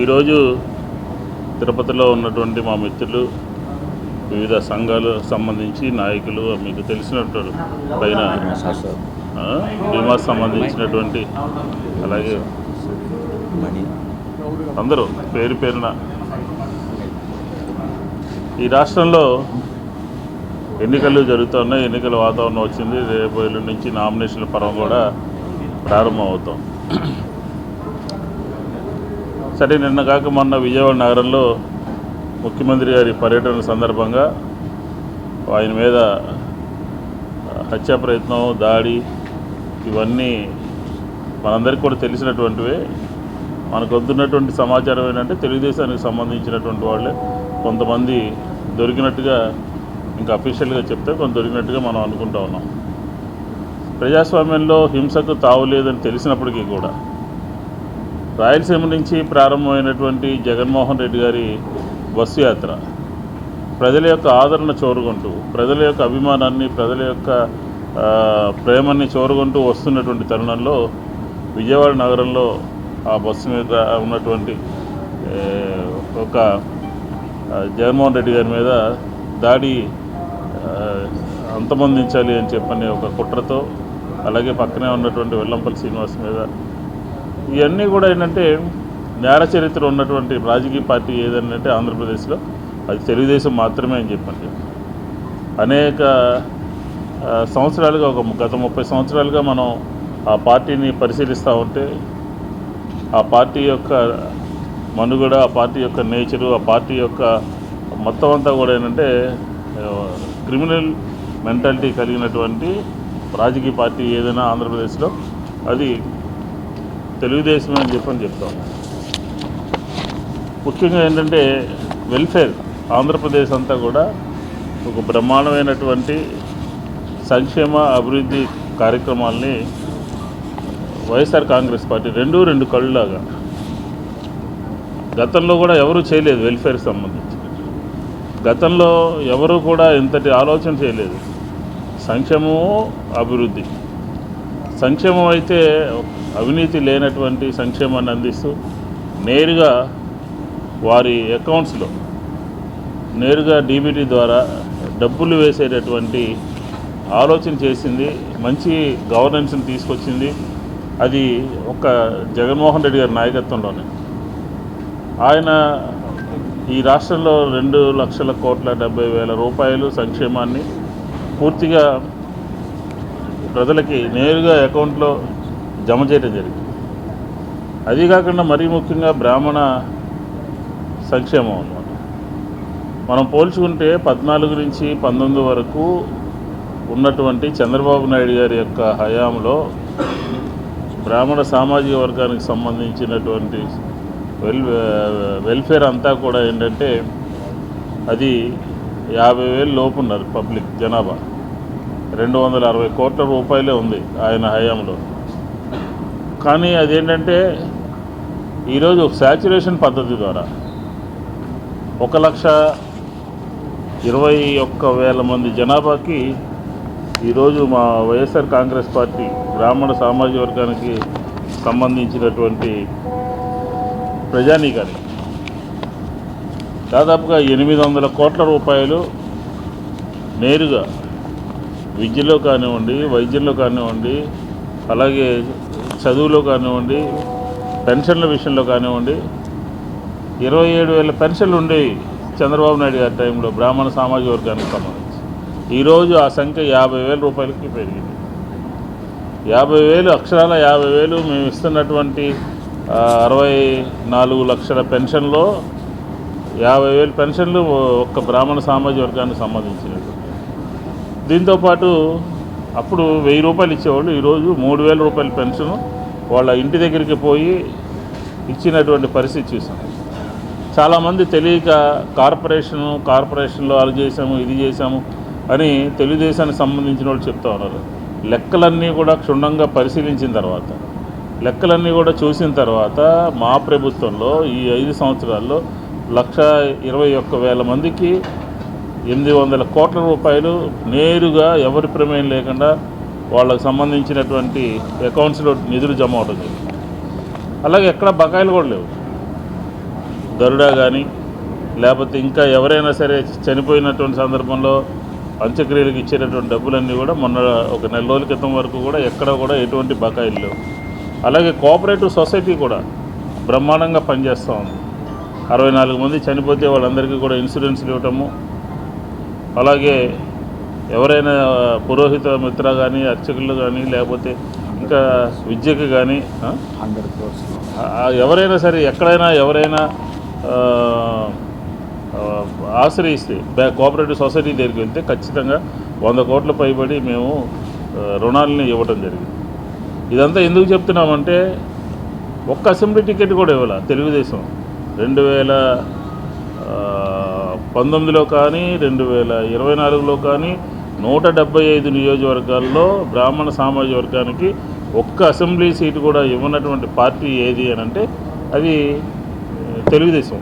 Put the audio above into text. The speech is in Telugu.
ఈరోజు తిరుపతిలో ఉన్నటువంటి మా మిత్రులు వివిధ సంఘాలు సంబంధించి నాయకులు మీకు తెలిసినట్టు పైన బీమా సంబంధించినటువంటి అలాగే అందరూ పేరు పేరున. ఈ రాష్ట్రంలో ఎన్నికలు జరుగుతున్నాయి ఎన్నికల వాతావరణం వచ్చింది రేపు ఎల్లుండి నుంచి నామినేషన్ల పర్వం కూడా ప్రారంభం అవుతాం సరే నిన్న కాక మొన్న విజయవాడ నగరంలో ముఖ్యమంత్రి గారి పర్యటన సందర్భంగా ఆయన మీద హత్యా ప్రయత్నం దాడి ఇవన్నీ మనందరికీ కూడా తెలిసినటువంటివే. మనకు వద్దున్నటువంటి సమాచారం ఏంటంటే తెలుగుదేశానికి సంబంధించినటువంటి వాళ్ళే. కొంతమంది దొరికినట్టుగా ఇంకా అఫీషియల్గా చెప్తే కొంత దొరికినట్టుగా మనం అనుకుంటా ఉన్నాం. ప్రజాస్వామ్యంలో హింసకు తావు లేదని తెలిసినప్పటికీ కూడా రాయలసీమ నుంచి ప్రారంభమైనటువంటి జగన్మోహన్ రెడ్డి గారి బస్సు యాత్ర ప్రజల యొక్క ఆదరణ చూరుకుంటూ ప్రజల యొక్క అభిమానాన్ని ప్రజల యొక్క ప్రేమని చూరుకుంటూ వస్తున్నటువంటి తరుణంలో విజయవాడ నగరంలో ఆ బస్సు మీద ఉన్నటువంటి ఒక జగన్మోహన్ రెడ్డి గారి మీద దాడి అంతమొందించాలి అని చెప్పని ఒక కుట్రతో అలాగే పక్కనే ఉన్నటువంటి వెల్లంపల్లి శ్రీనివాస్ మీద ఇవన్నీ కూడా ఏంటంటే నేర చరిత్ర ఉన్నటువంటి రాజకీయ పార్టీ ఏదంటే ఆంధ్రప్రదేశ్లో అది తెలుగుదేశం మాత్రమే అని చెప్పండి. అనేక సంవత్సరాలుగా ఒక గత ముప్పై సంవత్సరాలుగా మనం ఆ పార్టీని పరిశీలిస్తూ ఉంటే ఆ పార్టీ యొక్క మనుగడ ఆ పార్టీ యొక్క నేచరు ఆ పార్టీ యొక్క మొత్తం అంతా కూడా ఏంటంటే క్రిమినల్ మెంటాలిటీ కలిగినటువంటి రాజకీయ పార్టీ ఏదైనా ఆంధ్రప్రదేశ్లో అది తెలుగుదేశమే అని చెప్పని చెప్తాం. ముఖ్యంగా ఏంటంటే వెల్ఫేర్ ఆంధ్రప్రదేశ్ అంతా కూడా ఒక బ్రహ్మాండమైనటువంటి సంక్షేమ అభివృద్ధి కార్యక్రమాల్ని వైఎస్ఆర్ కాంగ్రెస్ పార్టీ రెండు రెండు కళ్ళులాగా. గతంలో కూడా ఎవరూ చేయలేదు వెల్ఫేర్కి సంబంధించి. గతంలో ఎవరు కూడా ఇంతటి ఆలోచన చేయలేదు. సంక్షేమము అభివృద్ధి. సంక్షేమం అయితే అవినీతి లేనటువంటి సంక్షేమాన్ని అందిస్తూ నేరుగా వారి అకౌంట్స్లో నేరుగా డీబీటీ ద్వారా డబ్బులు వేసేటటువంటి ఆలోచన చేసింది మంచి గవర్నెన్స్ని తీసుకొచ్చింది. అది ఒక జగన్మోహన్ రెడ్డి గారి నాయకత్వంలోనే. ఆయన ఈ రాష్ట్రంలో రెండు లక్షల కోట్ల డెబ్బై వేల రూపాయలు సంక్షేమాన్ని పూర్తిగా ప్రజలకి నేరుగా అకౌంట్లో జమ చేయడం జరిగింది. అది కాకుండా మరీ ముఖ్యంగా బ్రాహ్మణ సంక్షేమం అన్నమాట. మనం పోల్చుకుంటే పద్నాలుగు నుంచి పంతొమ్మిది వరకు ఉన్నటువంటి చంద్రబాబు నాయుడు గారి యొక్క హయాంలో బ్రాహ్మణ సామాజిక వర్గానికి సంబంధించినటువంటి వెల్ వెల్ఫేర్ అంతా కూడా ఏంటంటే అది యాభై వేలు లోపు ఉన్నారు పబ్లిక్ జనాభా. రెండు వందల అరవై కోట్ల రూపాయలే ఉంది ఆయన హయాంలో. కానీ అదేంటంటే ఈరోజు ఒక శాచురేషన్ పద్ధతి ద్వారా ఒక లక్ష ఇరవై ఒక్క వేల మంది జనాభాకి ఈరోజు మా వైఎస్ఆర్ కాంగ్రెస్ పార్టీ బ్రాహ్మణ సామాజిక వర్గానికి సంబంధించినటువంటి ప్రజానీకాన్ని దాదాపుగా ఎనిమిది వందల కోట్ల రూపాయలు నేరుగా విద్యలో కానివ్వండి వైద్యంలో కానివ్వండి అలాగే చదువులో కానివ్వండి పెన్షన్ల విషయంలో కానివ్వండి ఇరవై ఏడు వేల పెన్షన్లు ఉండేవి చంద్రబాబు నాయుడు గారి టైంలో బ్రాహ్మణ సామాజిక వర్గానికి సంబంధించి. ఈరోజు ఆ సంఖ్య యాభై వేల రూపాయలకి పెరిగింది. యాభై వేలు అక్షరాల యాభై వేలు మేము ఇస్తున్నటువంటి అరవై నాలుగు లక్షల పెన్షన్లో యాభై వేలు పెన్షన్లు ఒక్క బ్రాహ్మణ సామాజిక వర్గానికి సంబంధించినవి. దీంతోపాటు అప్పుడు వెయ్యి రూపాయలు ఇచ్చేవాళ్ళు. ఈరోజు మూడు వేల రూపాయల పెన్షన్ వాళ్ళ ఇంటి దగ్గరికి పోయి ఇచ్చినటువంటి పరిస్థితి చూసాం. చాలామంది తెలియక కార్పొరేషను కార్పొరేషన్లో అది చేసాము ఇది చేశాము అని తెలుగుదేశానికి సంబంధించిన వాళ్ళు చెప్తా ఉన్నారు. లెక్కలన్నీ కూడా క్షుణ్ణంగా పరిశీలించిన తర్వాత లెక్కలన్నీ కూడా చూసిన తర్వాత మా ప్రభుత్వంలో ఈ ఐదు సంవత్సరాల్లో లక్ష ఇరవై ఒక్క వేల మందికి ఎనిమిది వందల కోట్ల రూపాయలు నేరుగా ఎవరి ప్రమేయం లేకుండా వాళ్ళకు సంబంధించినటువంటి అకౌంట్స్లో నిధులు జమ అవుతుంది అలాగే ఎక్కడ బకాయిలు కూడా లేవు. గరుడా కానీ లేకపోతే ఇంకా ఎవరైనా సరే చనిపోయినటువంటి సందర్భంలో అంత్యక్రియలకు ఇచ్చేటటువంటి డబ్బులన్నీ కూడా మొన్న ఒక నెల రోజుల క్రితం వరకు కూడా ఎక్కడ కూడా ఎటువంటి బకాయిలు లేవు. అలాగే కోఆపరేటివ్ సొసైటీ కూడా బ్రహ్మాండంగా పనిచేస్తూ ఉంది. అరవై నాలుగు మంది చనిపోతే వాళ్ళందరికీ కూడా ఇన్సూరెన్స్లు ఇవ్వటము అలాగే ఎవరైనా పురోహిత మిత్ర కానీ అర్చకులు కానీ లేకపోతే ఇంకా విద్యకు కానీ? హండ్రెడ్ క్రోర్స్. ఎవరైనా సరే ఎక్కడైనా ఎవరైనా ఆశ్రయిస్తే బ్యా కోఆపరేటివ్ సొసైటీ దగ్గరికి వెళ్తే ఖచ్చితంగా వంద కోట్ల పైబడి మేము రుణాలని ఇవ్వటం జరిగింది. ఇదంతా ఎందుకు చెప్తున్నామంటే ఒక్క అసెంబ్లీ టికెట్ కూడా ఇవ్వాల తెలుగుదేశం. రెండు వేల పంతొమ్మిదిలో కానీ రెండు వేల ఇరవై నాలుగులో కానీ నూట డెబ్బై ఐదు నియోజకవర్గాల్లో బ్రాహ్మణ సామాజిక వర్గానికి ఒక్క అసెంబ్లీ సీటు కూడా ఇవ్వనటువంటి పార్టీ ఏది అని అంటే అది తెలుగుదేశం.